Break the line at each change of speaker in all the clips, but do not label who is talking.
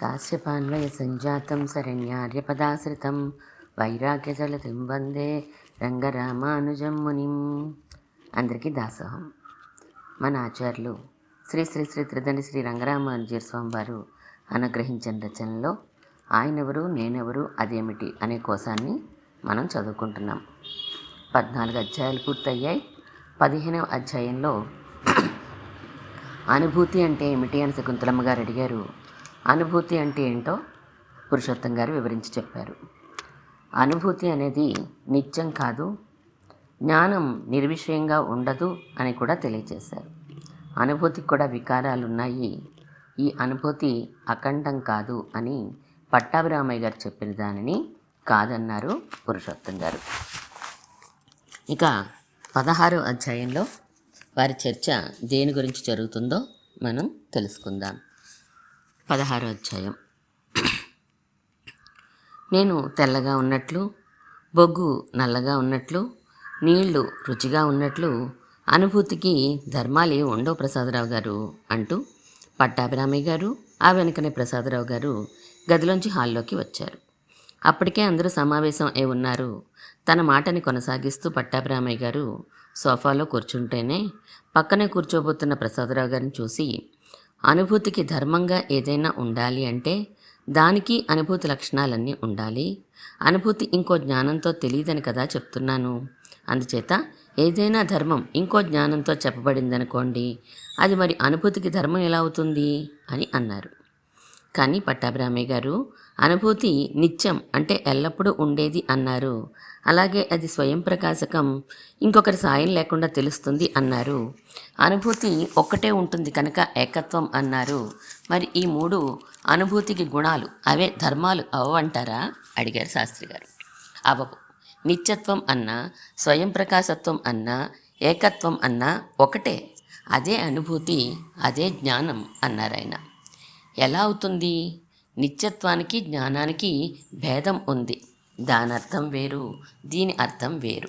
కాశ్యపాన్వయ సంజాతం శరణ్యార్యపదాశ్రితం వైరాగ్యజలతిం వందే రంగరామానుజం మునిం అందరికీ దాసోహం। మన ఆచార్యులు శ్రీ శ్రీ శ్రీ త్రిదండి శ్రీ రంగరామానుజీర స్వామి వారు అనుగ్రహించిన రచనలో ఆయనెవరు నేనెవరు అదేమిటి అనే కోశాన్ని మనం చదువుకుంటున్నాం. పద్నాలుగు అధ్యాయాలు పూర్తయ్యాయి. పదిహేనవ అధ్యాయంలో అనుభూతి అంటే ఏమిటి అని శకుంతలమ్మ గారు అడిగారు. అనుభూతి అంటే ఏంటో పురుషోత్తం గారు వివరించి చెప్పారు. అనుభూతి అనేది నిత్యం కాదు జ్ఞానం నిర్విషయంగా ఉండదు అని కూడా తెలియజేశారు. అనుభూతికి కూడా వికారాలు ఉన్నాయి ఈ అనుభూతి అఖండం కాదు అని పట్టాభిరామయ్య గారు చెప్పిన దానిని కాదన్నారు పురుషోత్తం గారు. ఇక పదహారు అధ్యాయంలో వారి చర్చ దేని గురించి జరుగుతుందో మనం తెలుసుకుందాం. పదహారో అధ్యాయం. నేను తెల్లగా ఉన్నట్లు బొగ్గు నల్లగా ఉన్నట్లు నీళ్ళు రుచిగా ఉన్నట్లు అనుభూతికి ధర్మాలి ఉండో ఉండవు ప్రసాదరావు గారు అంటూ పట్టాభిరామయ్య గారు ఆ వెనుకనే ప్రసాదరావు గారు గదిలోంచి హాల్లోకి వచ్చారు. అప్పటికే అందరూ సమావేశం అయి ఉన్నారు. తన మాటని కొనసాగిస్తూ పట్టాభిరామయ్య గారు సోఫాలో కూర్చుంటేనే పక్కనే కూర్చోబోతున్న ప్రసాదరావు గారిని చూసి అనుభూతికి ధర్మంగా ఏదైనా ఉండాలి అంటే దానికి అనుభూతి లక్షణాలన్నీ ఉండాలి. అనుభూతి ఇంకో జ్ఞానంతో తెలియదని కదా చెప్తున్నాను. అందుచేత ఏదైనా ధర్మం ఇంకో జ్ఞానంతో చెప్పబడిందనుకోండి అది మరి అనుభూతికి ధర్మం ఎలా అవుతుంది అని అన్నారు. కానీ పట్టాభిరామయ్య గారు అనుభూతి నిత్యం అంటే ఎల్లప్పుడూ ఉండేది అన్నారు. అలాగే అది స్వయం ప్రకాశకం ఇంకొకరి సాయం లేకుండా తెలుస్తుంది అన్నారు. అనుభూతి ఒక్కటే ఉంటుంది కనుక ఏకత్వం అన్నారు. మరి ఈ మూడు అనుభూతికి గుణాలు అవే ధర్మాలు అవ్వంటారా? అడిగారు శాస్త్రి గారు. అవవు. నిత్యత్వం అన్నా స్వయం ప్రకాశత్వం అన్నా ఏకత్వం అన్నా ఒకటే. అదే అనుభూతి అదే జ్ఞానం అన్నారు ఆయన. ఎలా అవుతుంది? నిత్యత్వానికి జ్ఞానానికి భేదం ఉంది. దాని అర్థం వేరు దీని అర్థం వేరు.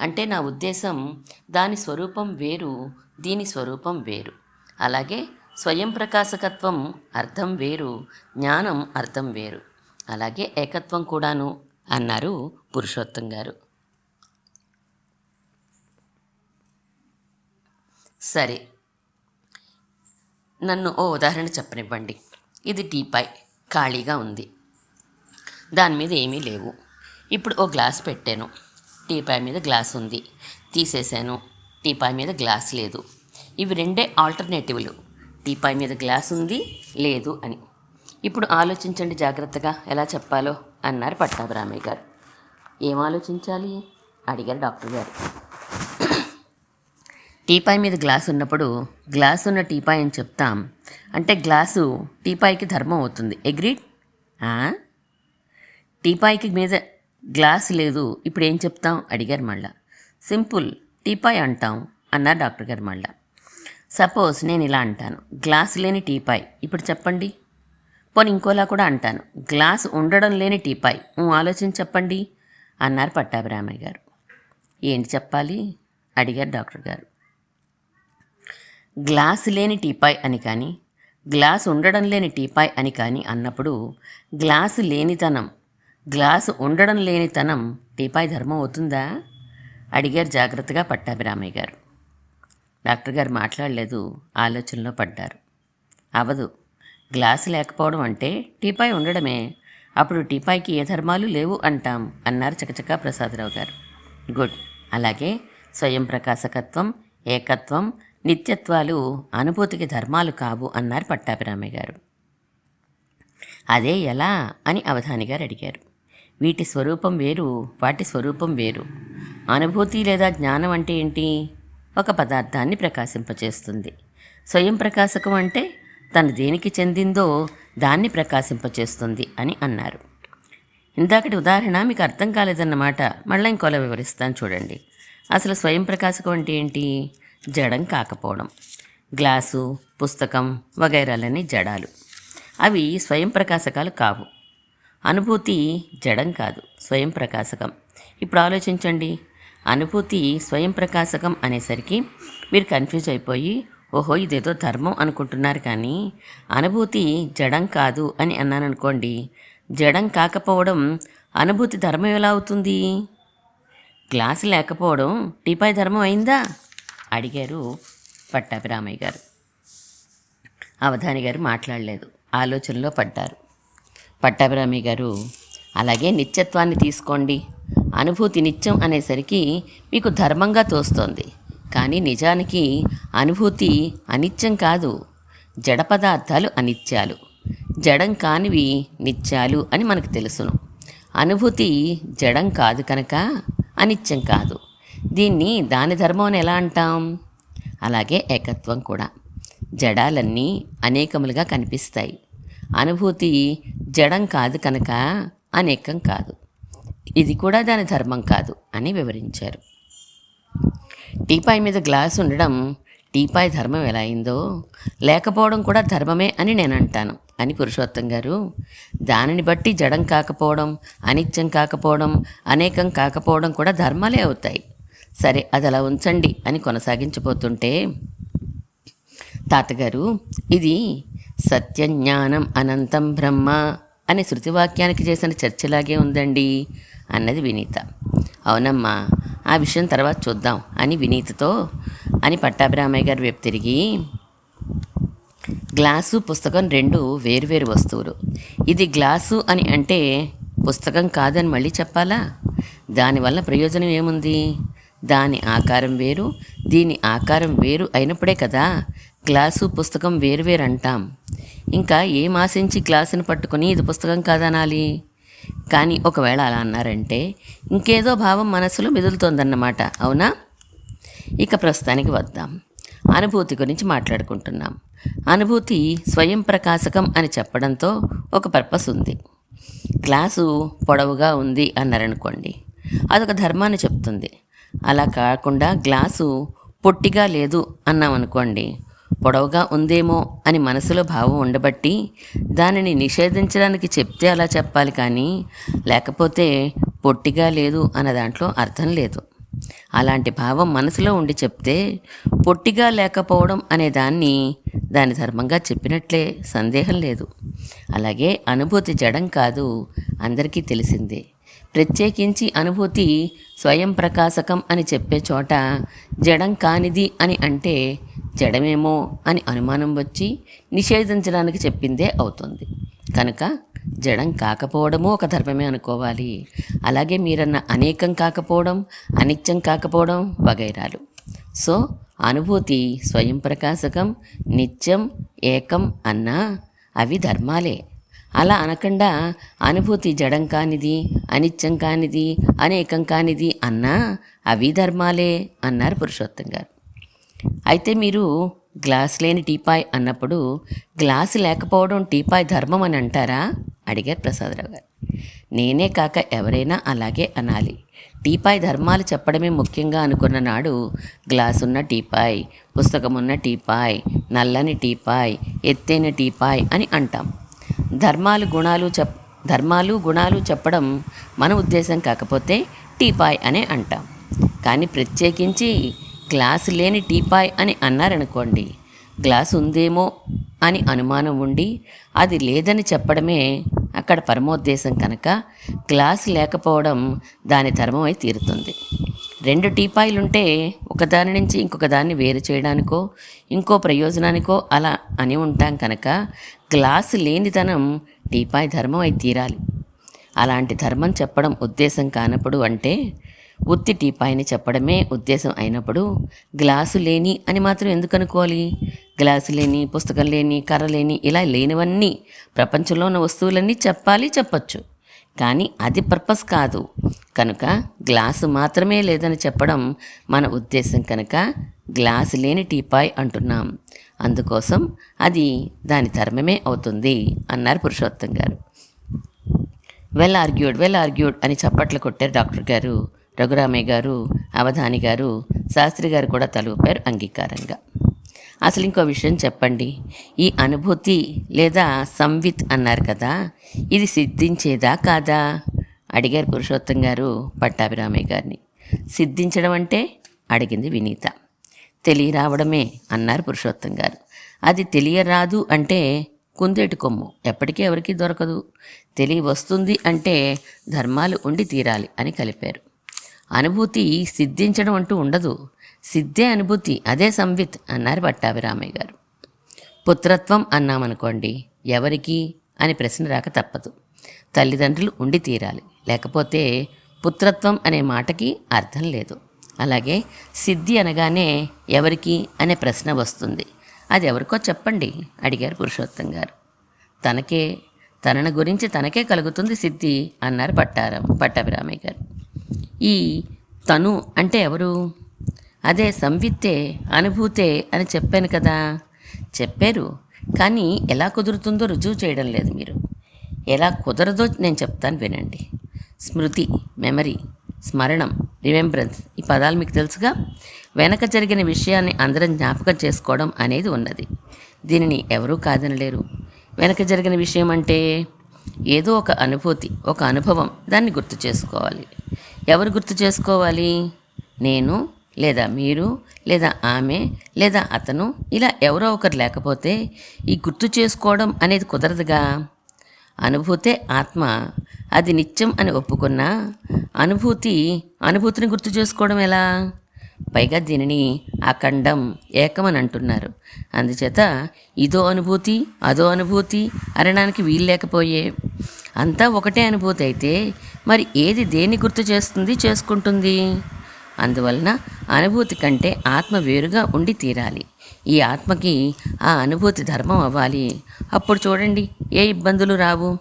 అంటే నా ఉద్దేశం దాని స్వరూపం వేరు దీని స్వరూపం వేరు. అలాగే స్వయం ప్రకాశకత్వం అర్థం వేరు జ్ఞానం అర్థం వేరు. అలాగే ఏకత్వం కూడాను అన్నారు పురుషోత్తం గారు. సరే నన్ను ఓ ఉదాహరణ చెప్పనివ్వండి. ఇది టీపాయ్ ఖాళీగా ఉంది. దాని మీద ఏమీ లేవు. ఇప్పుడు ఓ గ్లాస్ పెట్టాను. టీపాయ్ మీద గ్లాస్ ఉంది. తీసేశాను. టీపాయ్ మీద గ్లాస్ లేదు. ఇవి రెండే ఆల్టర్నేటివ్లు. టీపాయ్ మీద గ్లాస్ ఉంది లేదు అని. ఇప్పుడు ఆలోచించండి జాగ్రత్తగా. ఎలా చెప్పాలో అన్నారు పట్టాభిరామయ్య గారు. ఏం ఆలోచించాలి? అడిగారు డాక్టర్ గారు. టీపాయ్ మీద గ్లాస్ ఉన్నప్పుడు గ్లాస్ ఉన్న టీపాయ్ అని చెప్తాం. అంటే గ్లాసు టీపాయ్కి ధర్మం అవుతుంది. ఎగ్రీడ్ టీపాయ్కి మీద గ్లాస్ లేదు. ఇప్పుడు ఏం చెప్తాం? అడిగారు మళ్ళా. సింపుల్ టీపాయ్ అంటాం అన్నారు డాక్టర్ గారు మళ్ళా. సపోజ్ నేను ఇలా అంటాను. గ్లాస్ లేని టీపాయ్. ఇప్పుడు చెప్పండి. పోనీ ఇంకోలా కూడా అంటాను. గ్లాస్ ఉండడం లేని టీపాయ్. ఆలోచన చెప్పండి. అన్నారు పట్టాభిరామయ్య గారు. ఏంటి చెప్పాలి? అడిగారు డాక్టర్ గారు. గ్లాస్ లేని టీపాయ్ అని కానీ గ్లాస్ ఉండడం లేని టీపాయ్ అని కానీ అన్నప్పుడు గ్లాసు లేనితనం గ్లాసు ఉండడం లేనితనం టీపాయ్ ధర్మం అవుతుందా? అడిగారు జాగ్రత్తగా పట్టాభిరామయ్య గారు. డాక్టర్ గారు మాట్లాడలేదు ఆలోచనలో పడ్డారు. అవదు గ్లాసు లేకపోవడం అంటే టీపాయ్ ఉండడమే అప్పుడు టీపాయ్కి ఏ ధర్మాలు లేవు అంటాం అన్నారు చకచకా ప్రసాదరావు గారు. గుడ్ అలాగే స్వయం ప్రకాశకత్వం ఏకత్వం నిత్యత్వాలు అనుభూతికి ధర్మాలు కావు అన్నారు పట్టాభిరామయ్య గారు. అదే ఎలా అని అవధాని గారు అడిగారు. వీటి స్వరూపం వేరు వాటి స్వరూపం వేరు. అనుభూతి లేదా జ్ఞానం అంటే ఏంటి? ఒక పదార్థాన్ని ప్రకాశింపచేస్తుంది. స్వయం ప్రకాశకం అంటే తను దేనికి చెందిందో దాన్ని ప్రకాశింపచేస్తుంది అని అన్నారు. ఇందాకటి ఉదాహరణ మీకు అర్థం కాలేదన్నమాట. మళ్ళీ ఇంకోలా వివరిస్తాను చూడండి. అసలు స్వయం ప్రకాశకం అంటే ఏంటి? జడం కాకపోవడం. గ్లాసు పుస్తకం వగైరాలని జడాలు. అవి స్వయం ప్రకాశకాలు కావు. అనుభూతి జడం కాదు స్వయం ప్రకాశకం. ఇప్పుడు ఆలోచించండి. అనుభూతి స్వయం ప్రకాశకం అనేసరికి మీరు కన్ఫ్యూజ్ అయిపోయి ఓహో ఇదేదో ధర్మం అనుకుంటున్నారు కానీ అనుభూతి జడం కాదు అని అన్నాను అనుకోండి జడం కాకపోవడం అనుభూతి ధర్మం ఎలా అవుతుంది? గ్లాసు లేకపోవడం టీపాయ్ ధర్మం అయిందా? అడిగారు పట్టాభిరామయ్య గారు. అవధాని గారు మాట్లాడలేదు. ఆలోచనలో పడ్డారు. పట్టాభిరామయ్య గారు అలాగే నిత్యత్వాన్ని తీసుకోండి. అనుభూతి నిత్యం అనేసరికి మీకు ధర్మంగా తోస్తోంది. కానీ నిజానికి అనుభూతి అనిత్యం కాదు. జడ పదార్థాలు అనిత్యాలు. జడం కానివి నిత్యాలు అని మనకు తెలుసును. అనుభూతి జడం కాదు కనుక అనిత్యం కాదు. దీన్ని దాని ధర్మం అని ఎలా అంటాం? అలాగే ఏకత్వం కూడా. జడాలన్నీ అనేకములుగా కనిపిస్తాయి. అనుభూతి జడం కాదు కనుక అనేకం కాదు. ఇది కూడా దాని ధర్మం కాదు అని వివరించారు. టీపాయ్ మీద గ్లాస్ ఉండడం టీపాయ్ ధర్మం ఎలా అయిందో లేకపోవడం కూడా ధర్మమే అని నేను అంటాను అని పురుషోత్తం గారు దానిని బట్టి జడం కాకపోవడం అనిత్యం కాకపోవడం అనేకం కాకపోవడం కూడా ధర్మాలే అవుతాయి. సరే అది అలా ఉంచండి అని కొనసాగించబోతుంటే తాతగారు ఇది సత్యజ్ఞానం అనంతం బ్రహ్మ అనే శృతివాక్యానికి చేసిన చర్చలాగే ఉందండి అన్నది వినీత. అవునమ్మా ఆ విషయం తర్వాత చూద్దాం అని వినీతతో అని పట్టాభిరామయ్య గారు వైపు తిరిగి గ్లాసు పుస్తకం రెండు వేరువేరు వస్తువులు. ఇది గ్లాసు అని అంటే పుస్తకం కాదని మళ్ళీ చెప్పాలా? దానివల్ల ప్రయోజనం ఏముంది? దాని ఆకారం వేరు దీని ఆకారం వేరు అయినప్పుడే కదా గ్లాసు పుస్తకం వేరువేరు అంటాం ఇంకా ఏం ఆశించి గ్లాసును పట్టుకుని ఇది పుస్తకం కాదనాలి? కానీ ఒకవేళ అలా అన్నారంటే ఇంకేదో భావం మనసులో మెదులుతోందన్నమాట అవునా? ఇక ప్రస్తుతానికి వద్దాం. అనుభూతి గురించి మాట్లాడుకుంటున్నాం. అనుభూతి స్వయం ప్రకాశకం అని చెప్పడంతో ఒక పర్పస్ ఉంది. గ్లాసు పొడవుగా ఉంది అన్నారనుకోండి అదొక ధర్మాన్ని చెప్తుంది. అలా కాకుండా గ్లాసు పొట్టిగా లేదు అన్నామనుకోండి పొడవుగా ఉందేమో అని మనసులో భావం ఉండబట్టి దానిని నిషేధించడానికి చెప్తే అలా చెప్పాలి కానీ లేకపోతే పొట్టిగా లేదు అన్న దాంట్లో అర్థం లేదు. అలాంటి భావం మనసులో ఉండి చెప్తే పొట్టిగా లేకపోవడం అనే దాన్ని దాని ధర్మంగా చెప్పినట్లే సందేహం లేదు. అలాగే అనుభూతి జడం కాదు అందరికీ తెలిసిందే. ప్రత్యేకించి అనుభూతి స్వయం ప్రకాశకం అని చెప్పే చోట జడం కానిది అని అంటే జడమేమో అని అనుమానం వచ్చి నిషేధించడానికి చెప్పిందే అవుతుంది. కనుక జడం కాకపోవడము ఒక ధర్మమే అనుకోవాలి. అలాగే మీరన్న అనేకం కాకపోవడం అనిత్యం కాకపోవడం వగైరాలు. సో అనుభూతి స్వయం ప్రకాశకం నిత్యం ఏకం అన్నా అవి ధర్మాలే. అలా అనకుండా అనుభూతి జడం కానిది అనిత్యం కానిది అనేకం కానిది అన్నా అవి ధర్మాలే అన్నారు పురుషోత్తం గారు. అయితే మీరు గ్లాస్ లేని టీపాయ్ అన్నప్పుడు గ్లాస్ లేకపోవడం టీపాయ్ ధర్మం అని అంటారా? అడిగారు ప్రసాదరావు గారు. నేనే కాక ఎవరైనా అలాగే అనాలి. టీపాయ్ ధర్మాలు చెప్పడమే ముఖ్యంగా అనుకున్న నాడు గ్లాస్ ఉన్న టీపాయ్ పుస్తకం ఉన్న టీపాయ్ నల్లని టీపాయ్ ఎత్తైన టీపాయ్ అని అంటాం. ధర్మాలు గుణాలు చెప్ ధర్మాలు గుణాలు చెప్పడం మన ఉద్దేశం కాకపోతే టీపాయ్ అనే అంటాం. కానీ ప్రత్యేకించి గ్లాస్ లేని టీపాయ్ అని అన్నారనుకోండి గ్లాస్ ఉందేమో అని అనుమానం ఉండి అది లేదని చెప్పడమే అక్కడ పరమోద్దేశం కనుక గ్లాస్ లేకపోవడం దాని ధర్మమై తీరుతుంది. రెండు టీపాయిలుంటే ఒకదాని నుంచి ఇంకొక దాన్ని వేరు చేయడానికో ఇంకో ప్రయోజనానికో అలా అని ఉంటాం కనుక గ్లాసు లేనితనం టీపాయ్ ధర్మం అయి తీరాలి. అలాంటి ధర్మం చెప్పడం ఉద్దేశం కానప్పుడు అంటే ఉత్తి టీపాయిని చెప్పడమే ఉద్దేశం అయినప్పుడు గ్లాసు లేని అని మాత్రం ఎందుకు అనుకోవాలి? గ్లాసు లేని పుస్తకం లేని కర్ర లేని ఇలా లేనివన్నీ ప్రపంచంలో ఉన్న వస్తువులన్నీ చెప్పాలి చెప్పచ్చు. కానీ అది పర్పస్ కాదు. కనుక గ్లాసు మాత్రమే లేదని చెప్పడం మన ఉద్దేశం కనుక గ్లాసు లేని టీపాయ్ అంటున్నాం. అందుకోసం అది దాని ధర్మమే అవుతుంది అన్నారు పురుషోత్తం గారు. వెల్ ఆర్గ్యూడ్ వెల్ ఆర్గ్యూడ్ అని చప్పట్లు కొట్టారు డాక్టర్ గారు. రఘురామయ్య గారు అవధాని గారు శాస్త్రి గారు కూడా తలూపారు అంగీకారంగా. అసలు ఇంకో విషయం చెప్పండి. ఈ అనుభూతి లేదా సంవిత్ అన్నారు కదా ఇది సిద్ధించేదా కాదా? అడిగారు పురుషోత్తం గారు పట్టాభిరామయ్య గారిని. సిద్ధించడం అంటే? అడిగింది వినీత. తెలియరావడమే అన్నారు పురుషోత్తం గారు. అది తెలియరాదు అంటే కుందేటి కొమ్ము. ఎప్పటికీ ఎవరికీ దొరకదు. తెలియ వస్తుంది అంటే ధర్మాలు ఉండి తీరాలి అని కలిపారు. అనుభూతి సిద్ధించడం అంటూ ఉండదు. సిద్ధే అనుభూతి అదే సంవిత్ అన్నారు పట్టాభిరామయ్య గారు. పుత్రత్వం అన్నామనుకోండి ఎవరికి? అని ప్రశ్న రాక తప్పదు. తల్లిదండ్రులు ఉండి తీరాలి. లేకపోతే పుత్రత్వం అనే మాటకి అర్థం లేదు. అలాగే సిద్ధి అనగానే ఎవరికి? అనే ప్రశ్న వస్తుంది. అది ఎవరికో చెప్పండి అడిగారు పురుషోత్తం గారు. తనకే తనను గురించి తనకే కలుగుతుంది సిద్ధి అన్నారు పట్టారం పట్టాభిరామయ్య గారు. ఈ తను అంటే ఎవరు? అదే సంవిత్తే అనుభూతే అని చెప్పాను కదా. చెప్పారు. కానీ ఎలా కుదురుతుందో రుజువు చేయడం లేదు మీరు. ఎలా కుదరదో నేను చెప్తాను వినండి. స్మృతి మెమరీ స్మరణం రిమెంబరెన్స్ ఈ పదాలు మీకు తెలుసుగా? వెనక జరిగిన విషయాన్ని అందరం జ్ఞాపకం చేసుకోవడం అనేది ఉన్నది. దీనిని ఎవరూ కాదనలేరు. వెనక జరిగిన విషయం అంటే ఏదో ఒక అనుభూతి ఒక అనుభవం దాన్ని గుర్తు చేసుకోవాలి. ఎవరు గుర్తు చేసుకోవాలి? నేను లేదా మీరు లేదా ఆమె లేదా అతను ఇలా ఎవరో ఒకరు లేకపోతే ఈ గుర్తు చేసుకోవడం అనేది కుదరదుగా? అనుభూతే ఆత్మ అది నిత్యం అని ఒప్పుకున్నా అనుభూతి అనుభూతిని గుర్తు చేసుకోవడం ఎలా? పైగా దీనిని అఖండం ఏకమని అంటున్నారు. అందుచేత ఇదో అనుభూతి అదో అనుభూతి అనడానికి వీలు లేకపోయే. అంతా ఒకటే అనుభూతి అయితే మరి ఏది దేన్ని గుర్తు చేస్తుంది చేసుకుంటుంది? అందువలన అనుభూతి కంటే ఆత్మ వేరుగా ఉండి తీరాలి. ఈ ఆత్మకి ఆ అనుభూతి ధర్మం అవ్వాలి. అప్పుడు చూడండి ఏ ఇబ్బందులు రావు?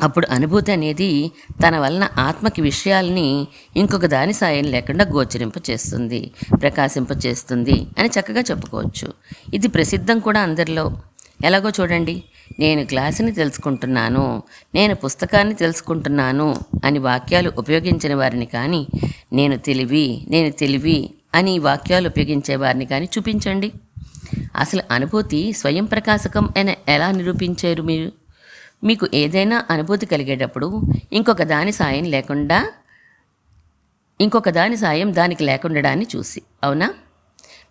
అప్పుడు అనుభూతి అనేది తన వలన ఆత్మకి విషయాల్ని ఇంకొక దాని సాయం లేకుండా గోచరింప చేస్తుంది ప్రకాశింప చేస్తుంది అని చక్కగా చెప్పుకోవచ్చు. ఇది ప్రసిద్ధం కూడా అందరిలో. ఎలాగో చూడండి నేను క్లాసుని తెలుసుకుంటున్నాను నేను పుస్తకాన్ని తెలుసుకుంటున్నాను అని వాక్యాలు ఉపయోగించిన వారిని కానీ నేను తెలివి నేను తెలివి అని వాక్యాలు ఉపయోగించే వారిని కానీ చూపించండి. అసలు అనుభూతి స్వయం ప్రకాశకం అని ఎలా నిరూపించారు మీరు? మీకు ఏదైనా అనుభూతి కలిగేటప్పుడు ఇంకొక దాని సాయం లేకుండా ఇంకొక దాని సాయం దానికి లేకుండా చూసి అవునా?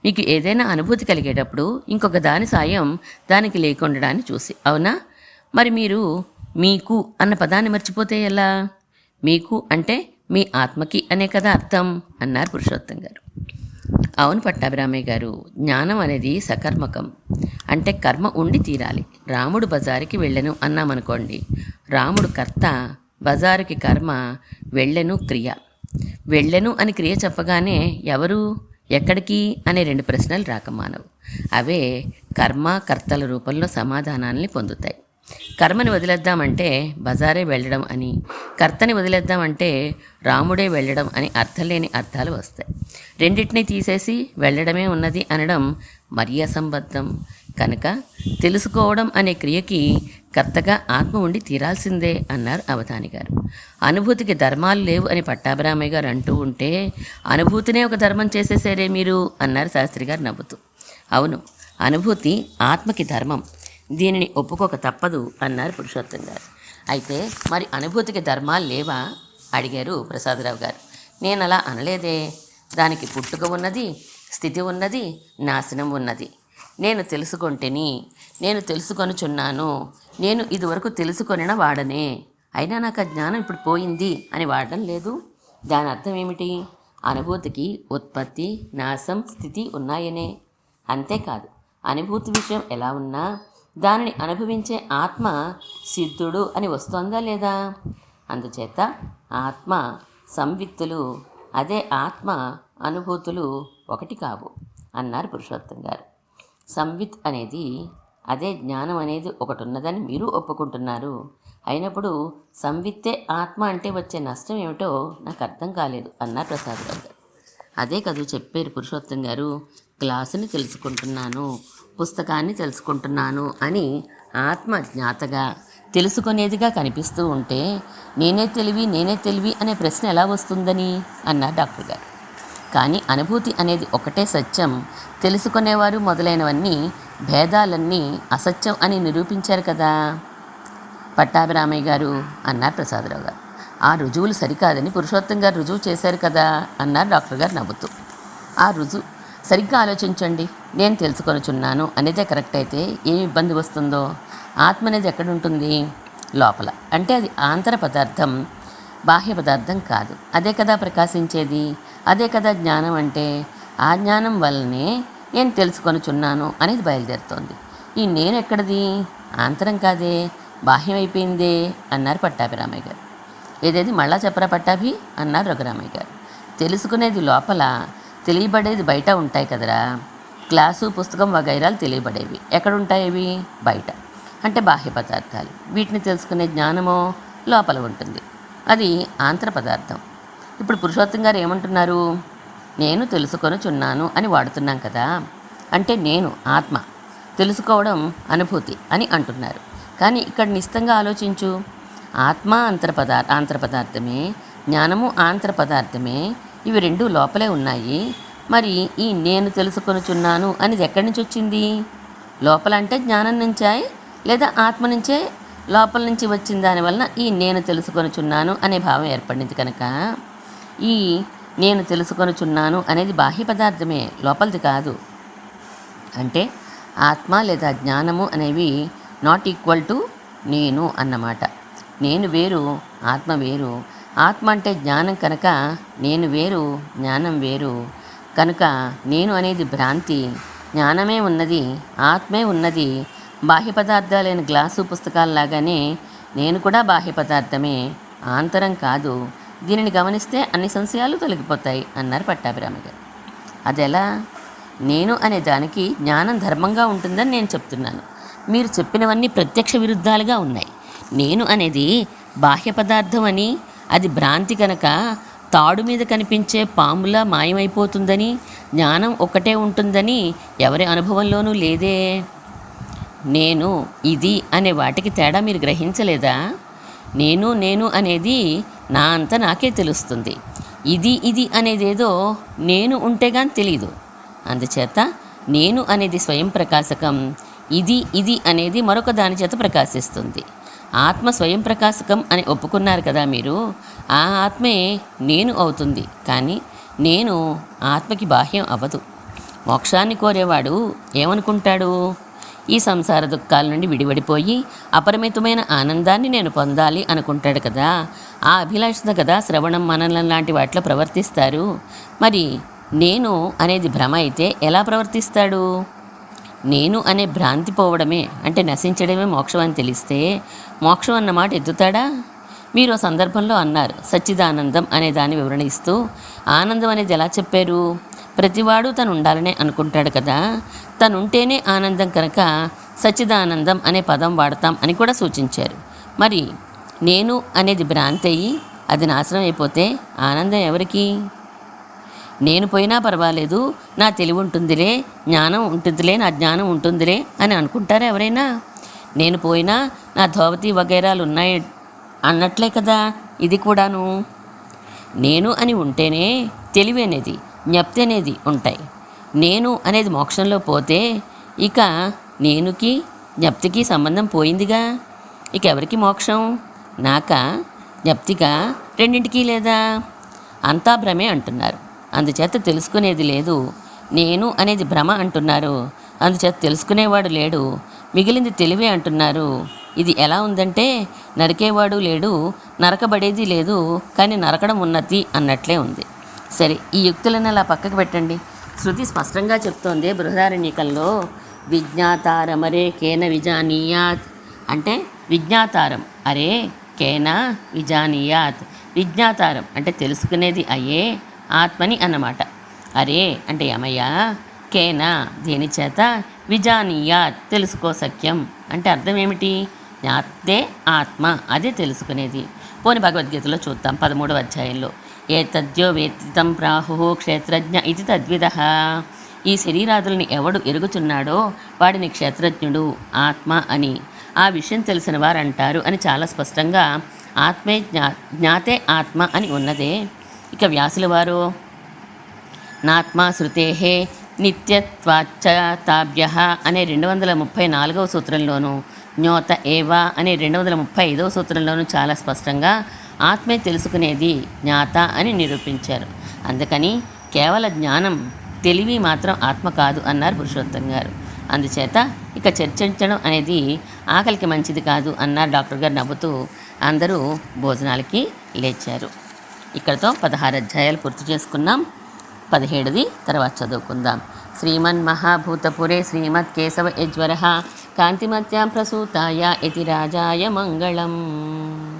మీకు ఏదైనా అనుభూతి కలిగేటప్పుడు ఇంకొక దాని సాయం దానికి లేకుండడాన్ని చూసి. అవునా? మరి మీరు మీకు అన్న పదాన్ని మర్చిపోతే ఎలా? మీకు అంటే మీ ఆత్మకి అనే కదా అర్థం అన్నారు పురుషోత్తం గారు. అవును పట్టాభిరామయ్య గారు జ్ఞానం అనేది సకర్మకం. అంటే కర్మ ఉండి తీరాలి. రాముడు బజారుకి వెళ్ళను అన్నామనుకోండి. రాముడు కర్త బజారుకి కర్మ వెళ్ళెను క్రియ. వెళ్ళెను అని క్రియ చెప్పగానే ఎవరు? ఎక్కడికి అనే రెండు ప్రశ్నలు రాకమానవు అవే కర్మ కర్తల రూపంలో సమాధానాల్ని పొందుతాయి. కర్మని వదిలేద్దామంటే బజారే వెళ్ళడం అని కర్తని వదిలేద్దామంటే రాముడే వెళ్ళడం అని అర్థం లేని అర్థాలు వస్తాయి. రెండింటినీ తీసేసి వెళ్ళడమే ఉన్నది అనడం మరీ అసంబద్ధం కనుక తెలుసుకోవడం అనే క్రియకి కర్తగా ఆత్మ ఉండి తీరాల్సిందే అన్నారు అవధాని గారు. అనుభూతికి ధర్మాలు లేవు అని పట్టాభిరామయ్య గారు అంటూ ఉంటే అనుభూతినే ఒక ధర్మం చేసేసారే మీరు? అన్నారు శాస్త్రి గారు నవ్వుతూ. అవును అనుభూతి ఆత్మకి ధర్మం. దీనిని ఒప్పుకోక తప్పదు అన్నారు పురుషోత్తం గారు. అయితే మరి అనుభూతికి ధర్మాలు లేవా? అడిగారు ప్రసాదరావు గారు. నేను అలా అనలేదే. దానికి పుట్టుక ఉన్నది స్థితి ఉన్నది నాశనం ఉన్నది. నేను తెలుసుకొంటిని నేను తెలుసుకొనుచున్నాను నేను ఇదివరకు తెలుసుకొనిన వాడనే. అయినా నాకు ఆ జ్ఞానం ఇప్పుడు పోయింది అని వాడడం లేదు. దాని అర్థం ఏమిటి? అనుభూతికి ఉత్పత్తి నాశం స్థితి ఉన్నాయనే. అంతేకాదు అనుభూతి విషయం ఎలా ఉన్నా దానిని అనుభవించే ఆత్మ సిద్ధుడు అని వస్తోందా లేదా? అందుచేత ఆత్మ సంవిత్తులు అదే ఆత్మ అనుభూతులు ఒకటి కావు అన్నారు పురుషోత్తం గారు. సంవిత్ అనేది అదే జ్ఞానం అనేది ఒకటి ఉన్నదని మీరు ఒప్పుకుంటున్నారు. అయినప్పుడు సంవిత్తే ఆత్మ అంటే వచ్చే నష్టం ఏమిటో నాకు అర్థం కాలేదు అన్నారు ప్రసాదరావు గారు. అదే కదూ చెప్పారు పురుషోత్తం గారు. క్లాసుని తెలుసుకుంటున్నాను పుస్తకాన్ని తెలుసుకుంటున్నాను అని ఆత్మ జ్ఞాతగా తెలుసుకునేదిగా కనిపిస్తూ ఉంటే నేనే తెలివి నేనే తెలివి అనే ప్రశ్న ఎలా వస్తుందని? అన్నారు డాక్టర్ గారు. కానీ అనుభూతి అనేది ఒకటే సత్యం. తెలుసుకునేవారు మొదలైనవన్నీ భేదాలన్నీ అసత్యం అని నిరూపించారు కదా. పట్టాభిరామయ్య గారు అన్నారు ప్రసాదరావు గారు. ఆ రుజువులు సరికాదని పురుషోత్తం గారు రుజువు చేశారు కదా అన్నారు డాక్టర్ గారు నవ్వుతూ. ఆ రుజువు సరిగ్గా ఆలోచించండి. నేను తెలుసుకొనుచున్నాను. అనేదే కరెక్ట్ అయితే ఏమి ఇబ్బంది వస్తుందో? ఆత్మ అనేది ఎక్కడుంటుంది? లోపల. అంటే అది ఆంతర పదార్థం. బాహ్య పదార్థం కాదు. అదే కదా ప్రకాశించేది? అదే కదా జ్ఞానం అంటే? ఆ జ్ఞానం వల్లనే నేను తెలుసుకొనుచున్నాను అనేది బయలుదేరుతోంది. ఈ నేను ఎక్కడిది? ఆంతరం కాదే? బాహ్యమైపోయిందే అన్నారు అన్నారు పట్టాభిరామయ్య గారు ఏదేది మళ్ళా చెప్పరా పట్టాభి? అన్నారు రఘురామయ్య గారు తెలుసుకునేది లోపల తెలియబడేది బయట ఉంటాయి కదరా? క్లాసు పుస్తకం వగైరాలు తెలియబడేవి. ఎక్కడ ఉంటాయి ఇవి బయట. అంటే బాహ్య పదార్థాలు. వీటిని తెలుసుకునే జ్ఞానమో లోపల ఉంటుంది. అది ఆంతర పదార్థం. ఇప్పుడు పురుషోత్తం గారు ఏమంటున్నారు? నేను తెలుసుకొనుచున్నాను అని వాడుతున్నాం కదా. అంటే నేను ఆత్మ. తెలుసుకోవడం అనుభూతి అని అంటున్నారు. కానీ ఇక్కడ నిశ్చితంగా ఆలోచించు. ఆత్మ అంతర పదార్థ ఆంతర పదార్థమే జ్ఞానము ఆంతర పదార్థమే ఇవి రెండు లోపలే ఉన్నాయి. మరి ఈ నేను తెలుసుకొనుచున్నాను అనేది ఎక్కడి నుంచి వచ్చింది? లోపల అంటే జ్ఞానం నుంచే లేదా ఆత్మ నుంచే లోపల నుంచి వచ్చిన దానివలన ఈ నేను తెలుసుకొనుచున్నాను అనే భావం ఏర్పడింది కనుక ఈ నేను తెలుసుకొనుచున్నాను అనేది బాహ్య పదార్థమే లోపలిది కాదు. అంటే ఆత్మ లేదా జ్ఞానము అనేవి నాట్ ఈక్వల్ టు నేను అన్నమాట. నేను వేరు ఆత్మ వేరు. ఆత్మ అంటే జ్ఞానం కనుక నేను వేరు జ్ఞానం వేరు. కనుక నేను అనేది భ్రాంతి. జ్ఞానమే ఉన్నది ఆత్మే ఉన్నది. బాహ్య పదార్థాలైన గ్లాసు పుస్తకాలలాగానే నేను కూడా బాహ్య పదార్థమే ఆంతరం కాదు. దీనిని గమనిస్తే అన్ని సంశయాలు తొలగిపోతాయి అన్నారు పట్టాభిరామ గారు. అదెలా? నేను అనే దానికి జ్ఞానం ధర్మంగా ఉంటుందని నేను చెప్తున్నాను. మీరు చెప్పినవన్నీ ప్రత్యక్ష విరుద్ధాలుగా ఉన్నాయి. నేను అనేది బాహ్య పదార్థం అని అది భ్రాంతి కనుక తాడు మీద కనిపించే పాములా మాయమైపోతుందని జ్ఞానం ఒకటే ఉంటుందని ఎవరి అనుభవంలోనూ లేదే. నేను ఇది అనే వాటికి తేడా మీరు గ్రహించలేదా? నేను నేను అనేది నా అంత నాకే తెలుస్తుంది. ఇది ఇది అనేదేదో నేను ఉంటే కానీ తెలీదు. అందుచేత నేను అనేది స్వయం ప్రకాశకం ఇది ఇది అనేది మరొక దాని చేత ప్రకాశిస్తుంది. ఆత్మ స్వయం ప్రకాశకం అని ఒప్పుకున్నారు కదా మీరు ఆ ఆత్మే నేను అవుతుంది. కానీ నేను ఆత్మకి బాహ్యం అవ్వదు. మోక్షాన్ని కోరేవాడు ఏమనుకుంటాడు? ఈ సంసార దుఃఖాల నుండి విడివడిపోయి అపరిమితమైన ఆనందాన్ని నేను పొందాలి అనుకుంటాడు కదా. ఆ అభిలాషత కదా శ్రవణం మననం లాంటి వాటిలో ప్రవర్తిస్తారు. మరి నేను అనేది భ్రమ అయితే ఎలా ప్రవర్తిస్తాడు? నేను అనే భ్రాంతి పోవడమే అంటే నశించడమే మోక్షం అని తెలిస్తే మోక్షం అన్నమాట ఎత్తుతాడా? మీరు ఆ సందర్భంలో అన్నారు సచ్చిదానందం అనే దాన్ని వివరణ ఇస్తూ ఆనందం అనేది ఎలా చెప్పారు? ప్రతివాడు తను ఉండాలనే అనుకుంటాడు కదా. తను ఉంటేనే ఆనందం కనుక సచ్చిదానందం అనే పదం వాడతాం అని కూడా సూచించారు. మరి నేను అనేది భ్రాంతి అయ్యి అది నాశనం అయిపోతే ఆనందం ఎవరికి? నేను పోయినా పర్వాలేదు నా తెలివి ఉంటుందిలే జ్ఞానం ఉంటుందిలే నా జ్ఞానం ఉంటుందిలే అని అనుకుంటారా ఎవరైనా? నేను పోయినా నా ధోవతి వగైరాలు ఉన్నాయి అన్నట్లే కదా ఇది కూడాను. నేను అని ఉంటేనే తెలివి అనేది జ్ఞప్తి అనేది ఉంటాయి. నేను అనేది మోక్షంలో పోతే ఇక నేనుకి జ్ఞప్తికి సంబంధం పోయిందిగా? ఇక ఎవరికి మోక్షం? నాక జ్ఞప్తిగా రెండింటికి లేదా? అంతా భ్రమే అంటున్నారు. అందుచేత తెలుసుకునేది లేదు. నేను అనేది భ్రమ అంటున్నారు. అందుచేత తెలుసుకునేవాడు లేడు. మిగిలింది తెలివే అంటున్నారు. ఇది ఎలా ఉందంటే నరికేవాడు లేడు నరకబడేది లేదు కానీ నరకడం ఉన్నది అన్నట్లే ఉంది. సరే ఈ యుక్తులను అలా పక్కకు పెట్టండి. శృతి స్పష్టంగా చెప్తోంది బృహదారణ్యకంలో విజ్ఞాతారమరే కేన విజానీయాత్. అంటే విజ్ఞాతారం అరే కేన విజానీయాత్. విజ్ఞాతారం అంటే తెలుసుకునేది అయ్యే ఆత్మని అన్నమాట. అరే అంటే యమయ్య కేనా దేని చేత? విజానీయాత్ తెలుసుకో సఖ్యం. అంటే అర్థం ఏమిటి? జ్ఞాతే ఆత్మ అదే తెలుసుకునేది. పోని భగవద్గీతలో చూద్దాం పదమూడవ అధ్యాయంలో. ఏ తద్యో వేత్తితం ప్రాహు క్షేత్రజ్ఞ ఇది తద్విధ ఈ శరీరాదుల్ని ఎవడు ఎరుగుచున్నాడో వాడిని క్షేత్రజ్ఞుడు ఆత్మ అని. ఆ విషయం తెలిసిన వారు అంటారు అని చాలా స్పష్టంగా ఆత్మే జ్ఞా జ్ఞాతే ఆత్మ అని ఉన్నదే. ఇక వ్యాసుల వారు నాత్మా శృతే నిత్యత్వాచ తాభ్య అనే రెండు వందల ముప్పై నాలుగవ సూత్రంలోను జ్ఞోత ఏవా అనే రెండు వందల ముప్పై ఐదవ సూత్రంలోనూ చాలా స్పష్టంగా ఆత్మే తెలుసుకునేది జ్ఞాత అని నిరూపించారు. అందుకని కేవల జ్ఞానం తెలివి మాత్రం ఆత్మ కాదు అన్నారు పురుషోత్తం గారు. అందుచేత ఇక చర్చించడం అనేది ఆకలికి మంచిది కాదు అన్నారు డాక్టర్ గారు నవ్వుతూ అందరూ భోజనాలకి లేచారు. ఇక్కడతో పదహారు అధ్యాయాలు పూర్తి చేసుకున్నాం. పదిహేడుది తర్వాత చదువుకుందాం. శ్రీమన్ మహాభూతపురే శ్రీమత్ కేశవ యజ్వర కాంతిమత్యాం ప్రసూతాయ ఇతి రాజాయ మంగళం.